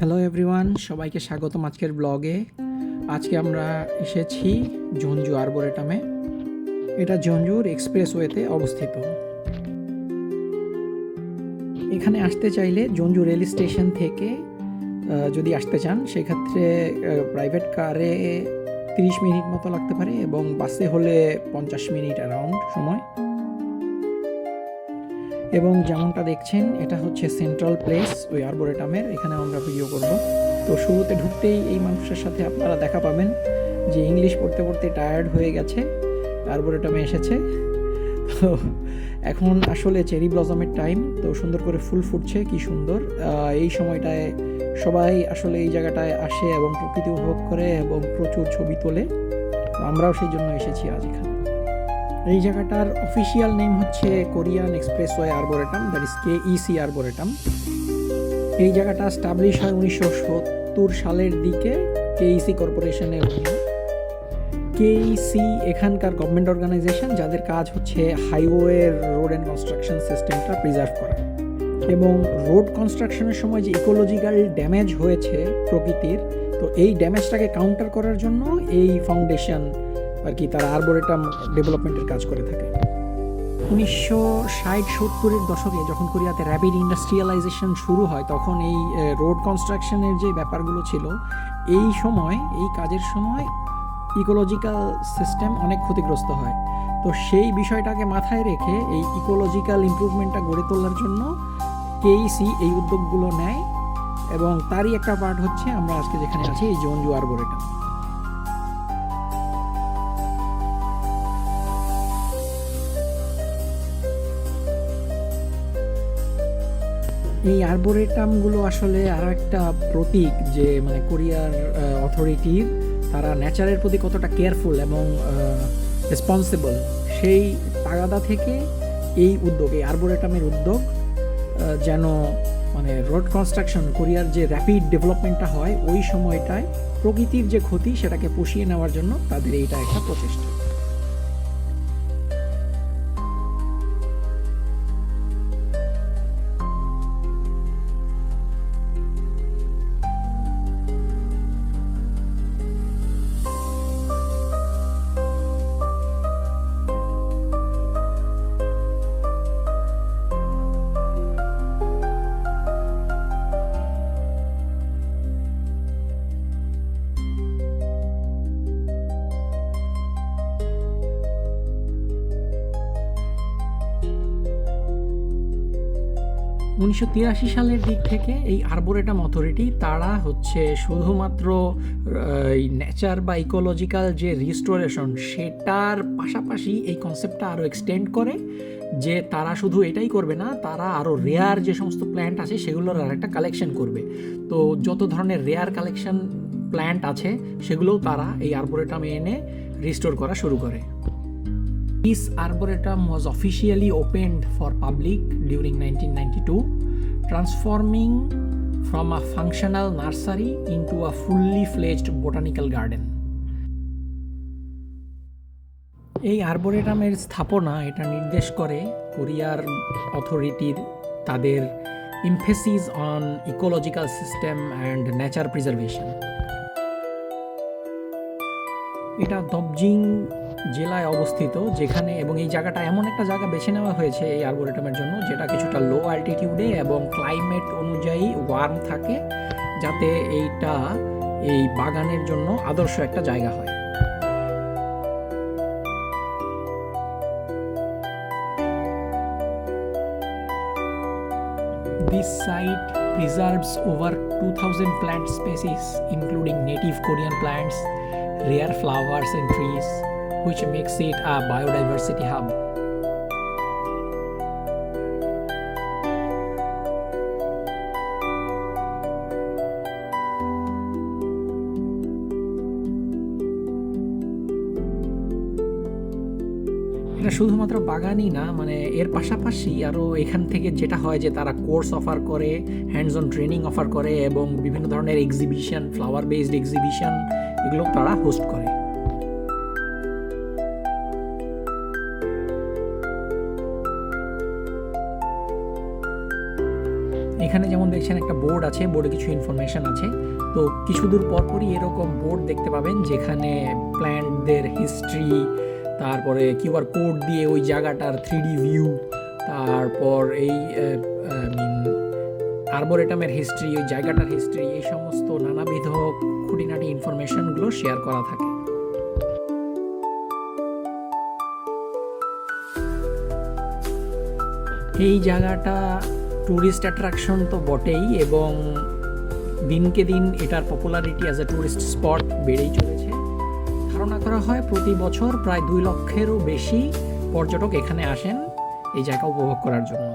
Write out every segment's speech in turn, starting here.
Hello everyone সবাইকে স্বাগতম আজকের ব্লগে আজকে আমরা এসেছি জঞ্জু আরবোরেটামে এটা জঞ্জুর এক্সপ্রেসওয়েতে অবস্থিত। এখানে আসতে চাইলে জঞ্জু রেল স্টেশন থেকে যদি আসতে চান, সেক্ষেত্রে প্রাইভেট কারে তিরিশ মিনিট মতো লাগতে পারে এবং বাসে হলে পঞ্চাশ মিনিট অ্যারাউন্ড সময়। এবং যেমনটা দেখছেন, এটা হচ্ছে সেন্ট্রাল প্লেস ওই আরবোরেটামের এখানে আমরা ভিডিও করব। তো শুরুতে ঢুকতেই এই মানুষের সাথে আপনারা দেখা পাবেন যে ইংলিশ পড়তে পড়তে টায়ার্ড হয়ে গেছে আরবোরেটামে এসেছে। তো এখন আসলে চেরি ব্লজমের টাইম তো সুন্দর করে ফুল ফুটছে, কি সুন্দর। এই সময়টায় সবাই আসলে এই জায়গাটায় আসে এবং প্রকৃতি উপভোগ করে এবং প্রচুর ছবি তোলে। আমরাও সেই জন্য এসেছি আজ এখানে। এই জায়গাটার অফিসিয়াল নেম হচ্ছে Korean express expressway arboretum that is K EC arboretum এই জায়গাটা স্টাবলিশ হয় উনিশশো সত্তর সালের দিকে কেইসি কর্পোরেশনের কেইসি এখানকার গভর্নমেন্ট অর্গানাইজেশন যাদের কাজ হচ্ছে হাইওয়ের রোড অ্যান্ড কনস্ট্রাকশন সিস্টেমটা প্রিজার্ভ করা। এবং রোড কনস্ট্রাকশনের সময় যে ইকোলজিক্যাল ড্যামেজ হয়েছে প্রকৃতির, তো এই ড্যামেজটাকে কাউন্টার করার জন্য এই ফাউন্ডেশন আর কি তারা আরবোরেটাম ডেভেলপমেন্টের কাজ করে থাকে। উনিশশো ষাট সত্তরের দশকে যখন কোরিয়াতে র্যাপিড ইন্ডাস্ট্রিয়ালাইজেশন শুরু হয়, তখন এই রোড কনস্ট্রাকশনের যে ব্যাপারগুলো ছিল, এই সময়, এই কাজের সময় ইকোলজিক্যাল সিস্টেম অনেক ক্ষতিগ্রস্ত হয়। তো সেই বিষয়টাকে মাথায় রেখে এই ইকোলজিক্যাল ইমপ্রুভমেন্টটা গড়ে তোলার জন্য কেইসি এই উদ্যোগগুলো নেয় এবং তারই একটা পার্ট হচ্ছে আমরা আজকে যেখানে আছি, এই জঞ্জু আরবোরেটাম এই আরবোরেটামগুলো আসলে আরও একটা প্রতীক যে মানে কোরিয়ার অথরিটির তারা নেচারের প্রতি কতটা কেয়ারফুল এবং রেসপন্সিবল সেই তাগাদা থেকে এই উদ্যোগ, এই আরবোরেটামের উদ্যোগ যেন মানে রোড কনস্ট্রাকশন কোরিয়ার যে র্যাপিড ডেভেলপমেন্টটা হয়, ওই সময়টায় প্রকৃতির যে ক্ষতি সেটাকে পুষিয়ে নেওয়ার জন্য তাদের এইটা একটা প্রচেষ্টা। উনিশশো তিরাশি সালের দিক থেকে এই আরবোরেটাম অথরিটি তারা হচ্ছে শুধুমাত্র এই নেচার বা ইকোলজিক্যাল যে রিস্টোরেশন সেটার পাশাপাশি এই কনসেপ্টটা আরও এক্সটেন্ড করে যে তারা শুধু এটাই করবে না, তারা আরও রেয়ার যে সমস্ত প্ল্যান্ট আছে সেগুলোর আর একটা কালেকশন করবে। তো যত ধরনের রেয়ার কালেকশন প্ল্যান্ট আছে সেগুলোও তারা এই আরবোরেটামে এনে রিস্টোর করা শুরু করে। This arboretum was officially opened for public during 1992, transforming from a functional nursery into a fully fledged botanical garden. এই আরবোরেটামের স্থাপনা এটা নির্দেশ করে কোরিয়ার অথরিটির তাদের emphasis on ecological system and nature preservation এটা দবজিং জেলায় অবস্থিত যেখানে এবং এই জায়গাটা এমন একটা জায়গা বেছে নেওয়া হয়েছে এই আরবোরেটামের জন্য যেটা কিছুটা লো অ্যালটিটিউডে এবং ক্লাইমেট অনুযায়ী ওয়ার্ম থাকে যাতে এইটা এই বাগানের জন্য আদর্শ একটা জায়গা হয়। This site preserves over 2000 plant species, including native Korean plants, rare flowers and trees, which makes it a biodiversity hub. এটা শুধুমাত্র বাগানই না মানে এর পাশাপাশি আরও এখান থেকে যেটা হয় যে তারা কোর্স অফার করে হ্যান্ডস অন ট্রেনিং অফার করে এবং বিভিন্ন ধরনের এক্সিবিশন ফ্লাওয়ার বেসড এক্সিবিশন এগুলো তারা হোস্ট করে দেখছেন একটা বোর্ড আছে বোর্ডে কিছু ইনফরমেশন আছে। তো কিছু দূর পরপরই এরকম বোর্ড দেখতে পাবেন, যেখানে প্ল্যান্টদের হিস্ট্রি তারপরে কিউআর কোড দিয়ে ওই জায়গাটার থ্রি ভিউ তারপর এই আরবোরেটামের হিস্ট্রি ওই জায়গাটার হিস্ট্রি এই সমস্ত নানাবিধ খুঁটিনাটি ইনফরমেশনগুলো শেয়ার করা থাকে। এই জায়গাটা ট্যুরিস্ট অ্যাট্রাকশন তো বটেই এবং দিনকে দিন এটার popularity as a tourist spot বেড়েই চলেছে। ধারণা করা হয় প্রতি বছর প্রায় দুই লক্ষেরও বেশি পর্যটক এখানে আসেন এই জায়গা উপভোগ করার জন্য।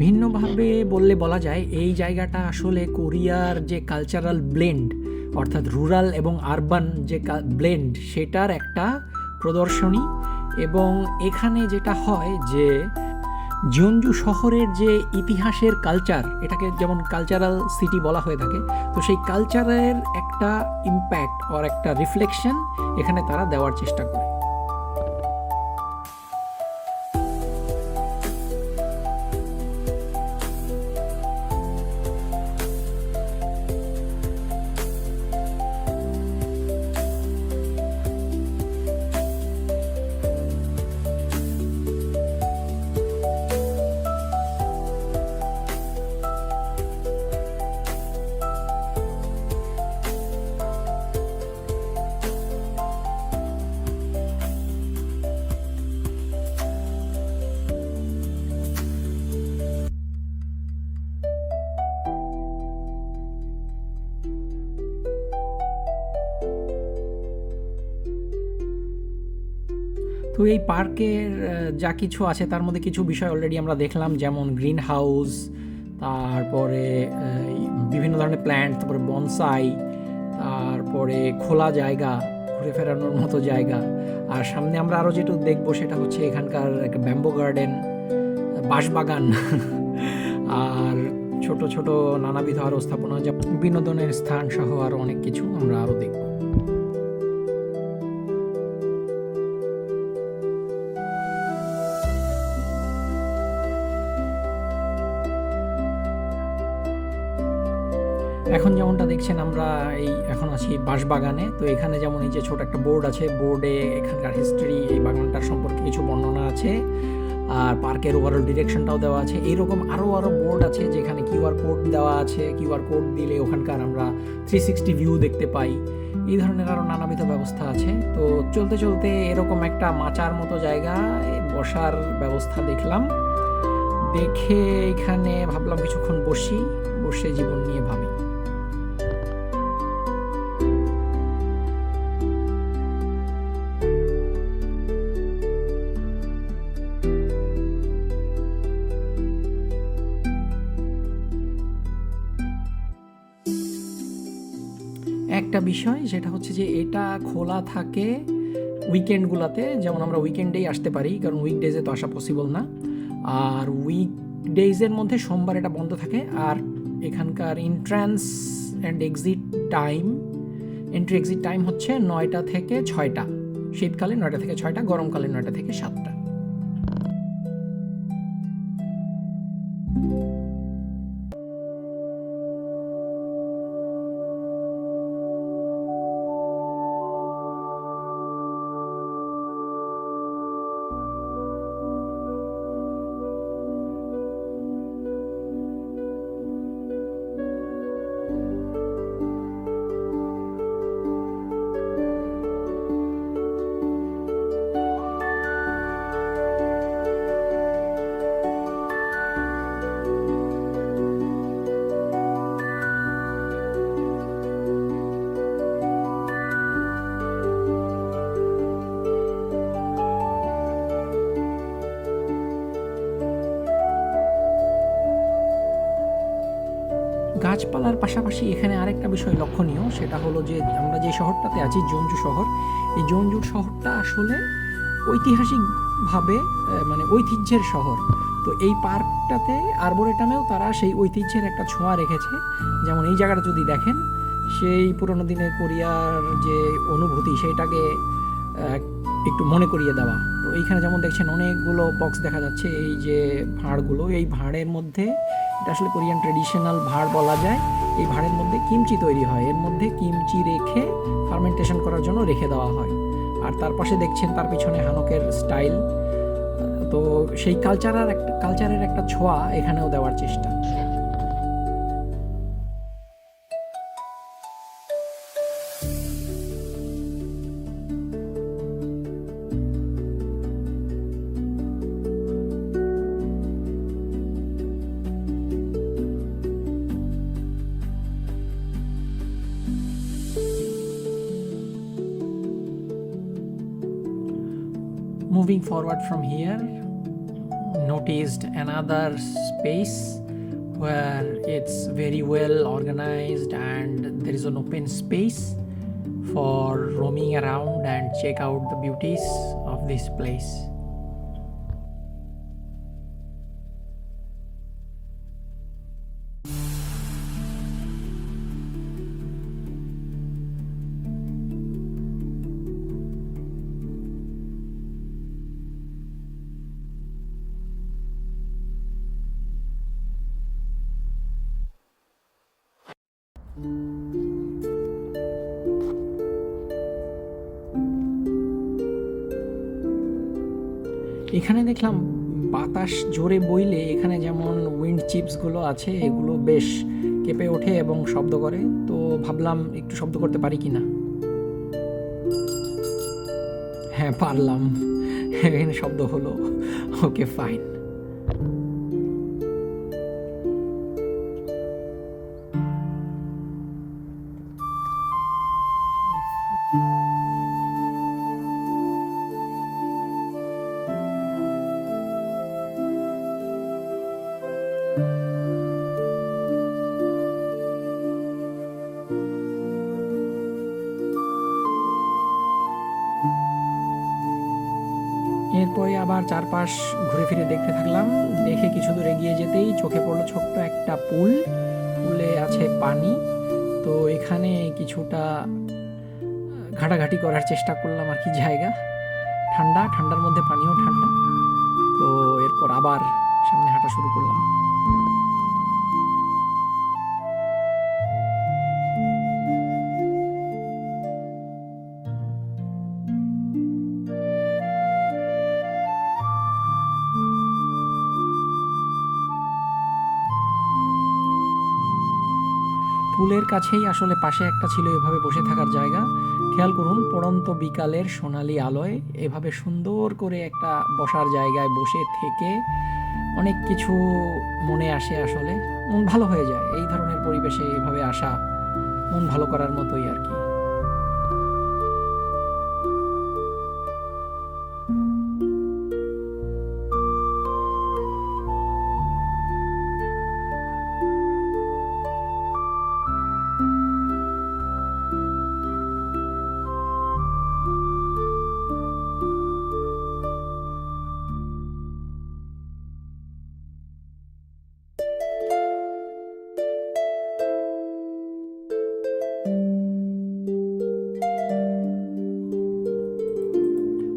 ভিন্নভাবে বললে বলা যায়, এই জায়গাটা আসলে কোরিয়ার যে কালচারাল ব্লেন্ড অর্থাৎ রুরাল এবং আরবান যে ব্লেন্ড সেটার একটা প্রদর্শনী এবং এখানে যেটা হয় যে জিয়ঞ্জু শহরের যে ইতিহাসের কালচার এটাকে যেমন কালচারাল সিটি বলা হয়ে থাকে, তো সেই কালচারের একটা ইম্প্যাক্ট আর একটা রিফ্লেকশন এখানে তারা দেওয়ার চেষ্টা করে। তো এই পার্কের যা কিছু আছে তার মধ্যে কিছু বিষয় অলরেডি আমরা দেখলাম, যেমন গ্রিন হাউস তারপরে বিভিন্ন ধরনের প্ল্যান্ট তারপরে বনসাই তারপরে খোলা জায়গা, ঘুরে ফেরানোর মতো জায়গা। আর সামনে আমরা আরও যেটু দেখব সেটা হচ্ছে এখানকার একটা ব্যাম্বো গার্ডেন বাঁশবাগান। আর ছোট ছোট নানাবিধ আরও স্থাপনা বিনোদনের স্থান সহ আরও অনেক কিছু আমরা আরও দেখব। এখন যেমনটা দেখছেন, আমরা এই এখন আছি বাঁশবাগানে। তো এখানে যেমন এই যে ছোট একটা বোর্ড আছে, বোর্ডে এখানকার হিস্ট্রি এই বাগানটার সম্পর্কে কিছু বর্ণনা আছে। আর পার্কের ওভারঅল ডিরেকশনটাও দেওয়া আছে। এইরকম আরও আরও বোর্ড আছে যেখানে কিউআর কোড দেওয়া আছে। কিউআর কোড দিলে ওখানকার আমরা থ্রি সিক্সটি ভিউ দেখতে পাই। এই ধরনের আরও নানাবিধ ব্যবস্থা আছে। তো চলতে চলতে এরকম একটা মাচার মতো জায়গা বসার ব্যবস্থা দেখলাম। দেখে এখানে ভাবলাম কিছুক্ষণ বসি। বসে জীবন নিয়ে ভাবি। একটা বিষয়, সেটা হচ্ছে যে এটা খোলা থাকে উইকেন্ডগুলোতে, যেমন আমরা উইকেন্ডেই আসতে পারি, কারণ উইকডেজে তো আসা পসিবল না। আর উইকডেজের মধ্যে সোমবার এটা বন্ধ থাকে, আর এখানকার entrance and exit time entry exit time হচ্ছে নয়টা থেকে ছয়টা। শীতকালে নয়টা থেকে ছয়টা, গরমকালে নয়টা থেকে সাতটা। গাছপালার পাশাপাশি এখানে আরেকটা বিষয় লক্ষণীয়, সেটা হলো যে আমরা যে শহরটাতে আছি, জঞ্জু শহর, এই জঞ্জু শহরটা আসলে ঐতিহাসিকভাবে মানে ঐতিহ্যের শহর। তো এই পার্কটাতে, আরবোরেটামেও তারা সেই ঐতিহ্যের একটা ছোঁয়া রেখেছে। যেমন এই জায়গাটা যদি দেখেন, সেই পুরোনো দিনের কোরিয়ার যে অনুভূতি সেটাকে একটু মনে করিয়ে দেওয়া। তো এইখানে যেমন দেখছেন, অনেকগুলো বক্স দেখা যাচ্ছে, এই যে ভাঁড়গুলো, এই ভাঁড়ের মধ্যে এটা আসলে কোরিয়ান ট্রেডিশনাল ভাঁড় বলা যায়। এই ভাঁড়ের মধ্যে কিমচি তৈরি হয়। এর মধ্যে কিমচি রেখে ফার্মেন্টেশন করার জন্য রেখে দেওয়া হয়। আর তার পাশে দেখছেন তার পিছনে হানকের স্টাইল। তো সেই কালচারের একটা কালচারের একটা ছোঁয়া এখানেও দেওয়ার চেষ্টা। Moving forward from here noticed another space where it's very well organized and there is an open space for roaming around and check out the beauties of this place এখানে দেখলাম বাতাস জোরে বইলে এখানে যেমন উইন্ড চিপসগুলো আছে, এগুলো বেশ কেঁপে ওঠে এবং শব্দ করে। তো ভাবলাম একটু শব্দ করতে পারি কি না হ্যাঁ পারলাম। এখানে শব্দ হলো। ওকে ফাইন এরপরে ফিরে দেখতে থাকলাম। দেখে কিছু দূর এগিয়ে যেতেই চোখে পড়ল ছোট্ট একটা পুল। পুলে আছে পানি। তো এখানে কিছুটা ঘাটাঘাটি করার চেষ্টা করলাম আর কি জায়গা। ঠান্ডা, ঠান্ডার মধ্যে পানিও ঠান্ডা। তো এরপর আবার সামনে হাঁটা শুরু করলাম। পুলের কাছেই আসলে পাশে একটা ছিল এভাবে বসে থাকার জায়গা। খেয়াল করুন, পড়ন্ত বিকালের সোনালি আলোয় এভাবে সুন্দর করে একটা বসার জায়গায় বসে থেকে অনেক কিছু মনে আসে আসলে। মন ভালো হয়ে যায়। এই ধরনের পরিবেশে এভাবে আসা মন ভালো করার মতোই আর কি।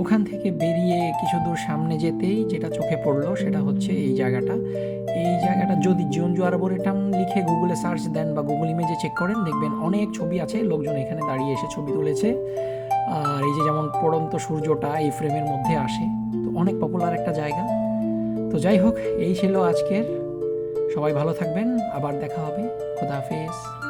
ওখান থেকে বেরিয়ে কিছু দূর সামনে যেতেই যেটা চোখে পড়ল সেটা হচ্ছে এই জায়গাটা। এই জায়গাটা যদি জিয়নজু আরবোরেটাম লিখে গুগলে সার্চ দেন বা গুগল ইমেজে চেক করেন, দেখবেন অনেক ছবি আছে, লোকজন এখানে দাঁড়িয়ে এসে ছবি তুলেছে। আর এই যে যেমন পড়ন্ত সূর্যটা এই ফ্রেমের মধ্যে আসে, তো অনেক পপুলার একটা জায়গা। তো যাই হোক, এই ছিল আজকের। সবাই ভালো থাকবেন, আবার দেখা হবে। খোদা হাফেজ।